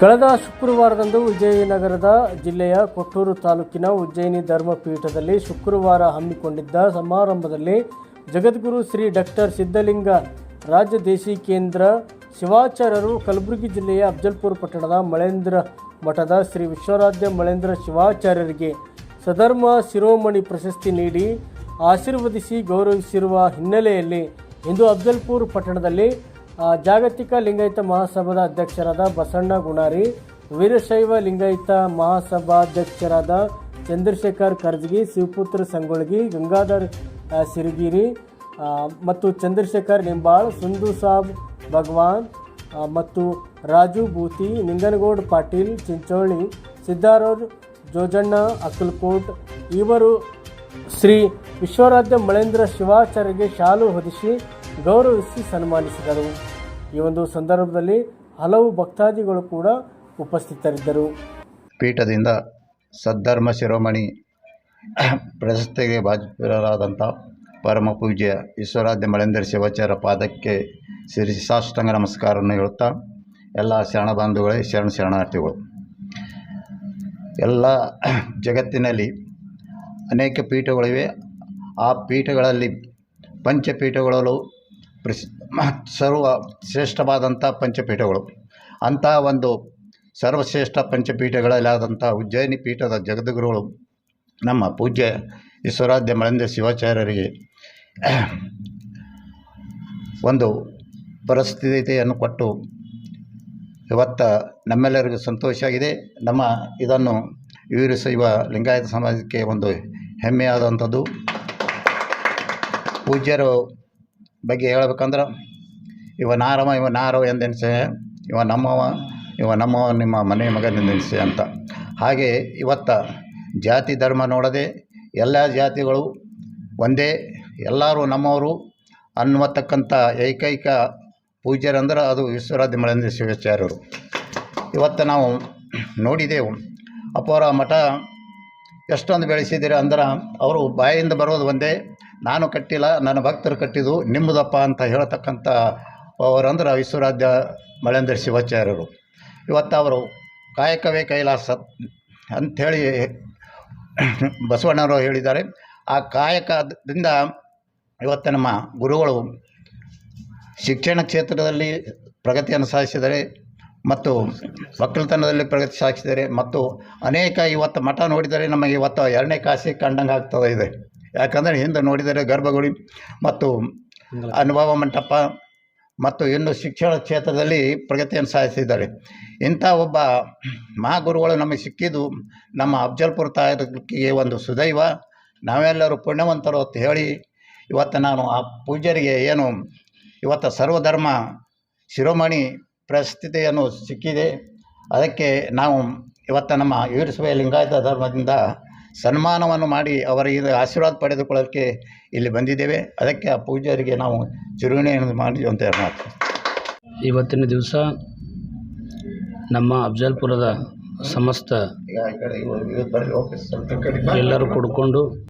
ಕಳೆದ ಶುಕ್ರವಾರದಂದು ವಿಜಯನಗರದ ಜಿಲ್ಲೆಯ ಕೊಟ್ಟೂರು ತಾಲೂಕಿನ ಉಜ್ಜಯಿನಿ ಧರ್ಮಪೀಠದಲ್ಲಿ ಶುಕ್ರವಾರ ಹಮ್ಮಿಕೊಂಡಿದ್ದ ಸಮಾರಂಭದಲ್ಲಿ ಜಗದ್ಗುರು ಶ್ರೀ ಡಾಕ್ಟರ್ ಸಿದ್ಧಲಿಂಗ, ರಾಜ್ಯ ದೇಶಿ ಕೇಂದ್ರ ಶಿವಾಚಾರ್ಯರು ಕಲಬುರಗಿ ಜಿಲ್ಲೆಯ ಅಫಜಲ್ಪುರ ಪಟ್ಟಣದ ಮಳೇಂದ್ರ ಮಠದ ಶ್ರೀ ವಿಶ್ವರಾಧ್ಯ ಮಳೇಂದ್ರ ಶಿವಾಚಾರ್ಯರಿಗೆ ಸಧರ್ಮ ಶಿರೋಮಣಿ ಪ್ರಶಸ್ತಿ ನೀಡಿ ಆಶೀರ್ವದಿಸಿ ಗೌರವಿಸಿರುವ ಹಿನ್ನೆಲೆಯಲ್ಲಿ ಇಂದು ಅಫಜಲ್ಪುರ್ ಪಟ್ಟಣದಲ್ಲಿ ಜಾಗತಿಕ ಲಿಂಗಾಯತ ಮಹಾಸಭಾದ ಅಧ್ಯಕ್ಷರಾದ ಬಸಣ್ಣ ಗುಣಾರಿ, ವೀರಶೈವ ಲಿಂಗಾಯತ ಮಹಾಸಭಾಧ್ಯಕ್ಷರಾದ ಚಂದ್ರಶೇಖರ್ ಕರ್ಜಗಿ ಶಿವಪುತ್ರ ಸಂಗೊಳಗಿ, ಗಂಗಾಧರ್ ಸಿರಿಗಿರಿ ಮತ್ತು ಚಂದ್ರಶೇಖರ್ ನಿಂಬಾಳ್ ಸುಂದು ಸಾಬ್ ಭಗವಾನ್ ಮತ್ತು ರಾಜು ಬೂತಿ ನಿಂಗನಗೌಡ ಪಾಟೀಲ್, ಚಿಂಚೋಳಿ, ಸಿದ್ದಾರೂರ್, ಜೋಜಣ್ಣ, ಅಕ್ಕಲ್ಕೋಟ್, ಇವರು ಶ್ರೀ ವಿಶ್ವರಾಧ್ಯ ಮಳೇಂದ್ರ ಶಿವಾಚಾರ್ಯಗೆ ಶಾಲು ಹೊದಿಸಿ ಗೌರವಿಸಿ ಸನ್ಮಾನಿಸಿದರು. ಈ ಒಂದು ಸಂದರ್ಭದಲ್ಲಿ ಹಲವು ಭಕ್ತಾದಿಗಳು ಕೂಡ ಉಪಸ್ಥಿತರಿದ್ದರು. ಪೀಠದಿಂದ ಸದ್ಧರ್ಮ ಶಿರೋಮಣಿ ಪ್ರಶಸ್ತಿಗೆ ಭಾಜಪರಾದಂಥ ಪರಮ ಪೂಜ್ಯ ವಿಶ್ವರಾಧ್ಯ ಮಳೇಂದ್ರ ಶಿವಾಚಾರ್ಯ ಪಾದಕ್ಕೆ ಸಿರಿ ಸಾಷ್ಟಾಂಗ ನಮಸ್ಕಾರವನ್ನು ಹೇಳುತ್ತಾ, ಎಲ್ಲ ಶರಣ ಬಾಂಧುಗಳೇ ಶರಣ ಶರಣಾರ್ಥಿಗಳು. ಎಲ್ಲ ಜಗತ್ತಿನಲ್ಲಿ ಅನೇಕ ಪೀಠಗಳಿವೆ. ಆ ಪೀಠಗಳಲ್ಲಿ ಪಂಚಪೀಠಗಳಲ್ಲೂ ಪ್ರಸಿ ಸರ್ವ ಶ್ರೇಷ್ಠವಾದಂಥ ಪಂಚಪೀಠಗಳು. ಅಂಥ ಒಂದು ಸರ್ವಶ್ರೇಷ್ಠ ಪಂಚಪೀಠಗಳಲ್ಲಾದಂಥ ಉಜ್ಜಯಿನಿ ಪೀಠದ ಜಗದ್ಗುರುಗಳು ನಮ್ಮ ಪೂಜ್ಯ ಈಶ್ವರಾಧ್ಯ ಮಳಂದ ಶಿವಾಚಾರ್ಯರಿಗೆ ಒಂದು ಪರಿಸ್ಥಿತಿಯನ್ನು ಕೊಟ್ಟು ಇವತ್ತು ನಮ್ಮೆಲ್ಲರಿಗೂ ಸಂತೋಷ ಆಗಿದೆ. ನಮ್ಮ ಇದನ್ನು ವೀರಶೈವ ಲಿಂಗಾಯತ ಸಮಾಜಕ್ಕೆ ಒಂದು ಹೆಮ್ಮೆಯಾದಂಥದ್ದು. ಪೂಜ್ಯರು ಬಗ್ಗೆ ಹೇಳಬೇಕಂದ್ರೆ, ಇವ ನಾರವ ಇವ ನಾರವ ಎಂದೆನಿಸೆ ಇವ ನಮ್ಮವ ಇವ ನಮ್ಮವ, ನಿಮ್ಮ ಮನೆ ಮಗನೆಂದೆನಿಸೆ ಅಂತ. ಹಾಗೆ ಇವತ್ತ ಜಾತಿ ಧರ್ಮ ನೋಡದೆ ಎಲ್ಲ ಜಾತಿಗಳು ಒಂದೇ, ಎಲ್ಲರೂ ನಮ್ಮವರು ಅನ್ನುವತಕ್ಕಂಥ ಏಕೈಕ ಪೂಜ್ಯರಂದ್ರೆ ಅದು ವಿಶ್ವರಾಧ್ಯ ಮಳೇಂದ್ರ ಶಿವಾಚಾರ್ಯರು. ಇವತ್ತು ನಾವು ನೋಡಿದೆವು ಅಪೋರ ಮಠ ಎಷ್ಟೊಂದು ಬೆಳೆಸಿದ್ದೀರಿ ಅಂದ್ರೆ ಅವರು ಬಾಯಿಂದ ಬರೋದು ಒಂದೇ, ನಾನು ಕಟ್ಟಿಲ್ಲ, ನನ್ನ ಭಕ್ತರು ಕಟ್ಟಿದ್ದು ನಿಮ್ಮದಪ್ಪ ಅಂತ ಹೇಳತಕ್ಕಂಥ ಅವರಂದ್ರೆ ವಿಶ್ವರಾಧ್ಯ ಮಳೇಂದ್ರ ಶಿವಾಚಾರ್ಯರು. ಇವತ್ತು ಅವರು ಕಾಯಕವೇ ಕೈಲಾಸ ಅಂಥೇಳಿ ಬಸವಣ್ಣವರು ಹೇಳಿದ್ದಾರೆ. ಆ ಕಾಯಕದಿಂದ ಇವತ್ತು ನಮ್ಮ ಗುರುಗಳು ಶಿಕ್ಷಣ ಕ್ಷೇತ್ರದಲ್ಲಿ ಪ್ರಗತಿಯನ್ನು ಸಾಧಿಸಿದ್ದಾರೆ. ಮತ್ತು ಒಕ್ಕಲ್ತನದಲ್ಲಿ ಪ್ರಗತಿ ಸಾಧಿಸಿದರೆ ಮತ್ತು ಅನೇಕ ಇವತ್ತು ಮಠ ನೋಡಿದರೆ ನಮಗೆ ಇವತ್ತು ಎರಡನೇ ಕಾಸಿ ಕಂಡಂಗೆ ಆಗ್ತದೆ ಇದೆ. ಯಾಕಂದರೆ ಹಿಂದೆ ನೋಡಿದರೆ ಗರ್ಭಗುಡಿ ಮತ್ತು ಅನುಭವ ಮಂಟಪ ಮತ್ತು ಇನ್ನು ಶಿಕ್ಷಣ ಕ್ಷೇತ್ರದಲ್ಲಿ ಪ್ರಗತಿಯನ್ನು ಸಾಧಿಸಿದ್ದಾರೆ. ಇಂಥ ಒಬ್ಬ ಮಹಾಗುರುಗಳು ನಮಗೆ ಸಿಕ್ಕಿದ್ದು ನಮ್ಮ ಅಫಜಲ್ಪುರ ತಾಲೂಕಿಗೆ ಒಂದು ಸುದೈವ. ನಾವೆಲ್ಲರೂ ಪುಣ್ಯವಂತರು ಅಂತ ಹೇಳಿ ಇವತ್ತು ನಾನು ಆ ಪೂಜ್ಯರಿಗೆ ಏನು ಇವತ್ತು ಸರ್ವಧರ್ಮ ಶಿರೋಮಣಿ ಪ್ರಸ್ಥಿತಿಯನ್ನು ಸಿಕ್ಕಿದೆ. ಅದಕ್ಕೆ ನಾವು ಇವತ್ತು ನಮ್ಮ ವೀರಸಭೆ ಲಿಂಗಾಯತ ಧರ್ಮದಿಂದ ಸನ್ಮಾನವನ್ನು ಮಾಡಿ ಅವರ ಇದು ಆಶೀರ್ವಾದ ಪಡೆದುಕೊಳ್ಳೋಕ್ಕೆ ಇಲ್ಲಿ ಬಂದಿದ್ದೇವೆ. ಅದಕ್ಕೆ ಆ ಪೂಜಾರಿಗೆ ನಾವು ಚಿರುಣಿಯನ್ನು ಮಾಡಿದ್ವಿ ಅಂತ ಮಾತು ಇವತ್ತಿನ ದಿವಸ ನಮ್ಮ ಅಫಜಲ್ಪುರದ ಸಮಸ್ತ. ಎಲ್ಲರೂ ಕೂಡಿಕೊಂಡು